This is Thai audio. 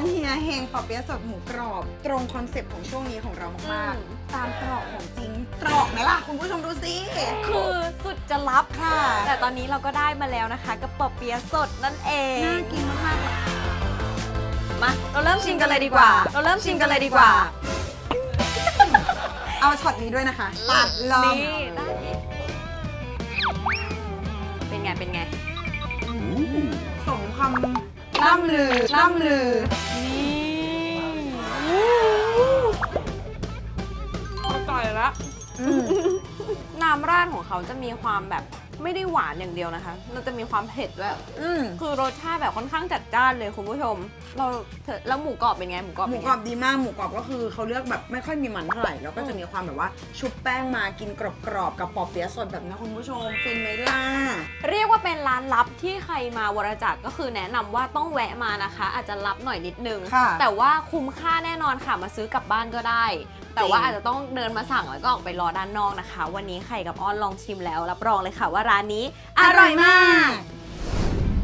านเฮียเฮงปอเปี๊ยะสดหมูกรอบ ตรงคอนเซปต์ของช่วงนี้ของเรามากอืม ๆตามตรอกของจริง ตรอกไหมล่ะ คุณผู้ชมดูสิ คือสุดจะรับค่ะ แต่ตอนนี้เราก็ได้มาแล้วนะคะกับปอเปี๊ยะสดนั่นเอง น่ากินมากๆเลยมาเราเริ่มชิมกันเลยดีกว่า เราเริ่มชิมกันเลยดีกว่า เอาช็อตนี้ด้วยนะคะตัดลองนี่ได้เป็นไง เป็นไง สมคำ ล่ำลือล่ำลือ นี่อร่อยละอืมน้ำราดของเขาจะมีความแบบไม่ได้หวานอย่างเดียวนะคะ มันจะมีความเผ็ดด้วยอืมคือรสชาติแบบค่อนข้างจัดจ้านเลยคุณผู้ชม เราเถอะแล้วหมูกรอบเป็นไงหมูกรอบหมูเป็นกไงรอบดีมากหมูกรอบก็คือเขาเลือกแบบไม่ค่อยมีมันเท่าไหร่แล้วก็จะมีความแบบว่าชุบแป้งมากินกรอบๆกับปอเปี๊ยะสดแบบนี้คุณผู้ชมฟินไหมล่ะเรียกว่าเป็นร้านลับที่ใครมาวรจักรก็คือแนะนำว่าต้องแวะมานะคะ อาจจะลับหน่อยนิดนึง ค่ะ แต่ว่าคุ้มค่าแน่นอนค่ะมาซื้อกลับบ้านก็ได้ แต่ว่าจริงอาจจะต้องเดินมาสั่งแล้วก็ออกไปรอด้านนอกนะคะ วันนี้ไข่กับอ้อนลองชิมแล้ว รับรองเลยค่ะว่าร้านนี้อร่อยมาก